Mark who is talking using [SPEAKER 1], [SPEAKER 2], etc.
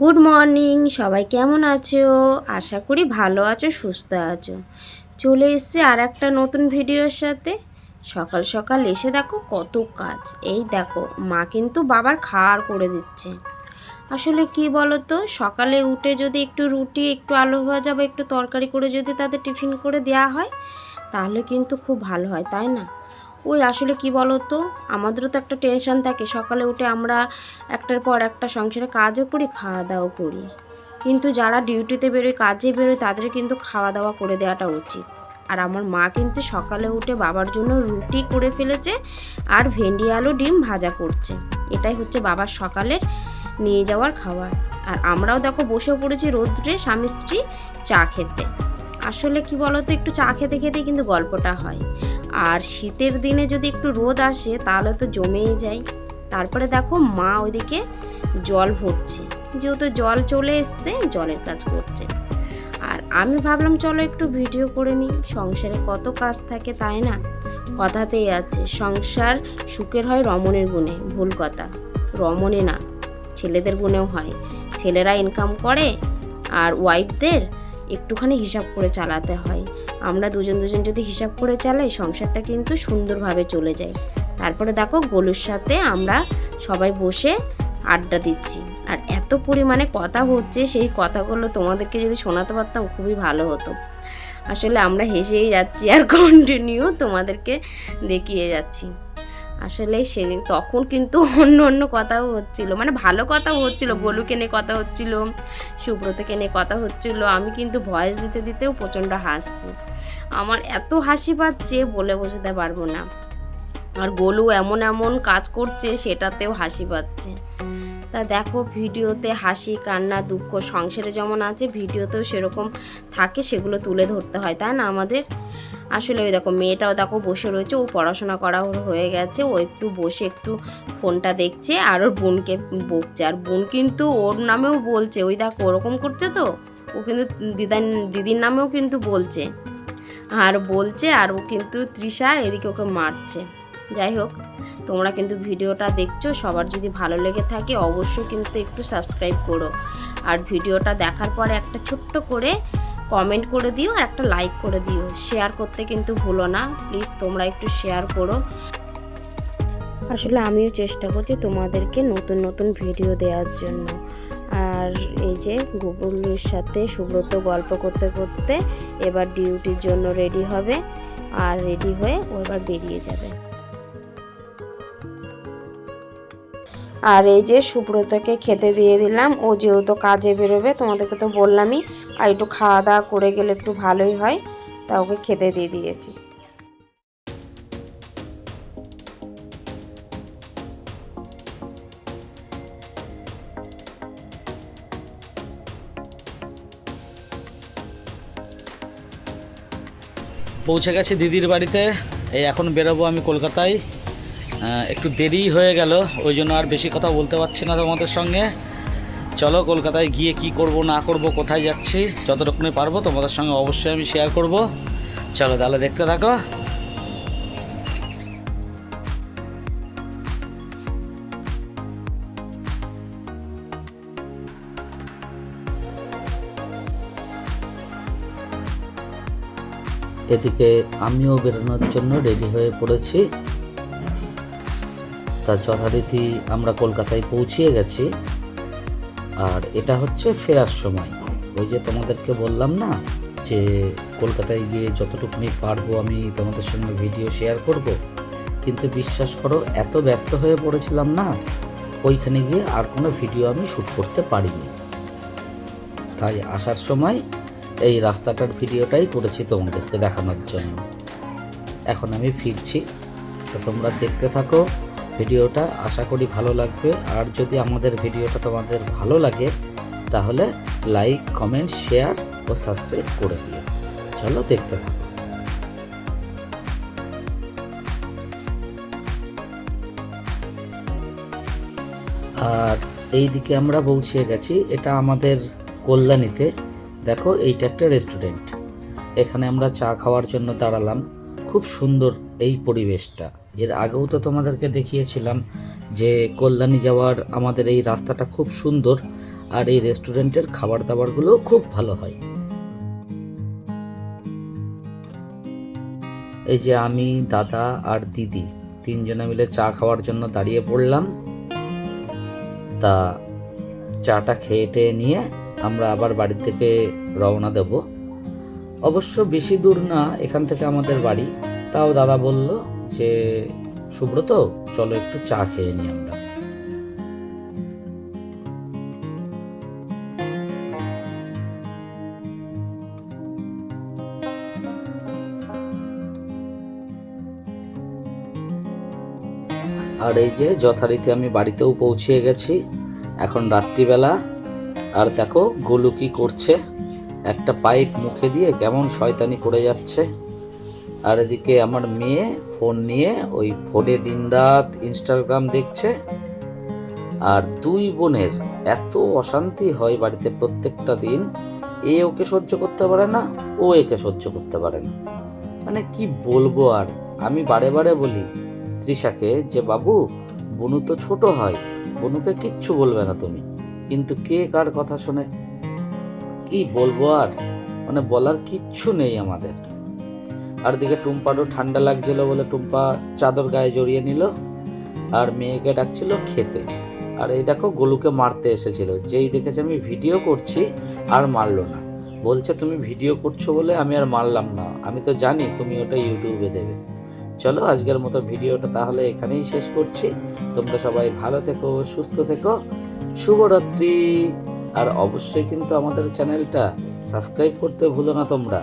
[SPEAKER 1] Good morning সবাই কেমন আছো? আশা করি ভালো আছো, সুস্থ আছো। চলে এসছি আর একটা নতুন ভিডিওর সাথে। সকাল সকাল এসে দেখো কত কাজ। এই দেখো, মা কিন্তু বাবার খাওয়ার করে দিচ্ছে। আসলে কি বলো তো সকালে উঠে যদি একটু রুটি, একটু আলু ভাজা বা একটু তরকারি করে যদি তাদের টিফিন করে দেওয়া হয়, তাহলে কিন্তু খুব ভালো হয়, তাই না? ওই আসলে কি বলো তো আমাদেরও তো একটা টেনশন থাকে। সকালে উঠে আমরা একটার পর একটা সংসারে কাজও করি খাওয়া দাওয়া করি। কিন্তু যারা ডিউটিতে বেরোয়, কাজে বেরোয়, তাদের কিন্তু খাওয়া দাওয়া করে দেওয়াটা উচিত। আর আমার মা কিন্তু সকালে উঠে বাবার জন্য রুটি করে ফেলেছে আর ভেন্ডি, আলু, ডিম ভাজা করছে। এটাই হচ্ছে বাবার সকালের নিয়ে যাওয়ার খাবার। আর আমরাও দেখো বসে পড়েছি রোদ্রে স্বামী স্ত্রী চা খেতে। আসলে কি বলতো? একটু চা খেতে খেতেই কিন্তু গল্পটা হয়। আর শীতের দিনে যদি একটু রোদ আসে, তাহলে তো জমেই যায়। তারপরে দেখো মা ওইদিকে জল ভরছে। যেহেতু জল চলে এসছে, জলের কাজ করছে। আর আমি ভাবলাম, চলো একটু ভিডিও করে নিই। সংসারে কত কাজ থাকে, তাই না? কথাতেই আছে, সংসার সুখের হয় রমণের গুণে, ভুল কথা। রমণে না, ছেলেদের গুণেও হয়। ছেলেরা ইনকাম করে আর ওয়াইফদের একটুখানি হিসাব করে চালাতে হয়। আমরা দুজন দুজন যদি হিসাব করে চালাই, সংসারটা কিন্তু সুন্দরভাবে চলে যায়। তারপরে দেখো, গোলুর সাথে আমরা সবাই বসে আড্ডা দিচ্ছি। আর এত পরিমাণে কথা হচ্ছে, সেই কথাগুলো তোমাদেরকে যদি শোনাতে পারতাম খুবই ভালো হতো। আসলে আমরা হেসেই যাচ্ছি আর কন্টিনিউ তোমাদেরকে দেখিয়ে যাচ্ছি। আসলে সেদিন তখন কিন্তু অন্য অন্য কথাও হচ্ছিল। মানে ভালো কথাও হচ্ছিল গোলুকে নিয়ে কথা হচ্ছিল সুব্রতকে নিয়ে কথা হচ্ছিল। আমি কিন্তু ভয়েস দিতে দিতেও প্রচণ্ড হাসছি। আমার এত হাসি পাচ্ছে বলে বোঝাতে পারব না। আর গোলু এমন এমন কাজ করছে সেটাতেও হাসি পাচ্ছে। তা দেখো ভিডিওতে হাসি কান্না দুঃখ সংসারে যেমন আছে ভিডিওতেও সেরকম থাকে সেগুলো তুলে ধরতে হয় তাই না আমাদের? আসলে ওই দেখো মেয়েটাও দেখো বসে রয়েছে, ও পড়াশোনা করা হয়ে গেছে, ও একটু বসে একটু ফোনটা দেখছে আর ওর বোনকে বকছে, আর বোন কিন্তু ওর নামেও বলছে, ওই দেখো ওরকম করছে তো, ও কিন্তু দিদার, দিদির নামেও কিন্তু বলছে, আর বলছে আর ও কিন্তু তৃষা এদিকে ওকে মারছে, যাই হোক, তোমরা কিন্তু ভিডিওটা দেখছ, সবার যদি ভালো লেগে থাকে অবশ্যই কিন্তু একটু সাবস্ক্রাইব করো, আর ভিডিওটা দেখার পরে একটা ছোট্ট করে কমেন্ট করে দিও আর একটা লাইক করে দিও। শেয়ার করতে কিন্তু ভুলো না। প্লিজ তোমরা একটু শেয়ার করো। আসলে আমিও চেষ্টা করছি তোমাদেরকে নতুন নতুন ভিডিও দেওয়ার জন্য। আর এই যে গুগলের সাথে সুব্রত গল্প করতে করতে এবার ডিউটির জন্য রেডি হবে। আর রেডি হয়ে ও এবার বেরিয়ে যাবে। আর এই যে সুব্রতকে খেতে দিয়ে দিলাম। ও যেহেতু কাজে বেরোবে, তোমাদেরকে তো বললামই আর একটু খাওয়া দাওয়া করে গেলে একটু ভালোই হয়, তা ওকে খেতে দিয়ে দিয়েছি।
[SPEAKER 2] পৌঁছে গেছি দিদির বাড়িতে। এই এখন বেরোবো আমি কলকাতায়। একটু দেরি হয়ে গেল, ওই জন্য আর বেশি কথা বলতে পারছি না তোমাদের সঙ্গে। চলো কলকাতায় গিয়ে কি করব, না করব, কোথায় যাচ্ছি, যতটুকুনি পারব তোমাদের সঙ্গে অবশ্যই আমি শেয়ার করব। চলো তাহলে দেখতে থাকো। এদিকে আমিও বেরোনোর জন্য রেডি হয়ে পড়েছি। তার যথারীতি আমরা কলকাতায় পৌঁছিয়ে গেছি। আর এটা হচ্ছে ফেরার সময়। ওই যে তোমাদেরকে বললাম না যে কলকাতায় গিয়ে যতটুকুনি পারব আমি তোমাদের সঙ্গে ভিডিও শেয়ার করব। কিন্তু বিশ্বাস করো, এত ব্যস্ত হয়ে পড়েছিলাম না, ওইখানে গিয়ে আর কোনো ভিডিও আমি শ্যুট করতে পারিনি। তাই আসার সময় এই রাস্তাটার ভিডিওটাই করেছি তোমাদেরকে দেখানোর জন্য। এখন আমি ফিরছি। তো তোমরা দেখতে থাকো ভিডিওটা আশা করি ভালো লাগবে। আর যদি আমাদের ভিডিওটা তোমাদের ভালো লাগে, তাহলে লাইক, কমেন্ট, শেয়ার ও সাবস্ক্রাইব করে দিও। চলো দেখতে থাকো। আর এই দিকে আমরা পৌঁছে গেছি। এটা আমাদের কল্যাণীতে। দেখো, এইটা একটা রেস্টুরেন্ট। এখানে আমরা চা খাওয়ার জন্য দাঁড়ালাম। খুব সুন্দর এই পরিবেশটা। এর আগেও তো তোমাদেরকে দেখিয়েছিলাম যে কল্যাণী যাওয়ার আমাদের এই রাস্তাটা খুব সুন্দর আর এই রেস্টুরেন্টের খাবার দাবারগুলো খুব ভালো হয়। এই যে আমি, দাদা আর দিদি তিনজনে মিলে চা খাওয়ার জন্য দাঁড়িয়ে পড়লাম। তা চাটা খেয়ে টেয়ে নিয়ে আমরা আবার বাড়ি থেকে রওনা দেব। অবশ্য বেশি দূর না, এখান থেকে আমাদের বাড়ি। তাও দাদা বলল যে, সুব্রত, চলো একটু চা খেয়ে নিই আমরা। আর এই যে, যথারীতি আমি বাড়িতেও পৌঁছে গেছি। এখন রাত্রিবেলা। আর দেখো, গোলু কি করছে। একটা পাইপ মুখে দিয়ে কেমন শয়তানি করে যাচ্ছে। আর এদিকে আমার মেয়ে ফোন নিয়ে ওই ফোনে দিনরাত ইনস্টাগ্রাম দেখছে। আর দুই বোনের এত অশান্তি হয় বাড়িতে প্রত্যেকটা দিন। এ ওকে সহ্য করতে পারে না, ও একে সহ্য করতে পারে না। মানে কি বলব আর? আমি বারে বারে বলি, তৃষাকে যে, বাবু, বনু তো ছোট হয়, বনুকে কিচ্ছু বলবে না তুমি। কিন্তু কে কার কথা শোনে? কি বলব আর? মানে বলার কিচ্ছু নেই আমাদের। আর দিকে টুম্পারও ঠান্ডা লাগছিল বলে টুম্পা চাদর গায়ে জড়িয়ে নিল আর মেয়েকে ডাকছিল খেতে। আর এই দেখো গোলুকে মারতে এসেছিল। যেই দেখেছে আমি ভিডিও করছি আর মারলো না। বলছে, তুমি ভিডিও করছ বলে আমি আর মারলাম না। আমি তো জানি তুমি ওটা ইউটিউবে দেবে। চলো আজকের মতো ভিডিওটা তাহলে এখানেই শেষ করছি। তোমরা সবাই ভালো থেকো, সুস্থ থেকো। শুভরাত্রি। আর অবশ্যই কিন্তু আমাদের চ্যানেলটা সাবস্ক্রাইব করতে ভুলো না তোমরা।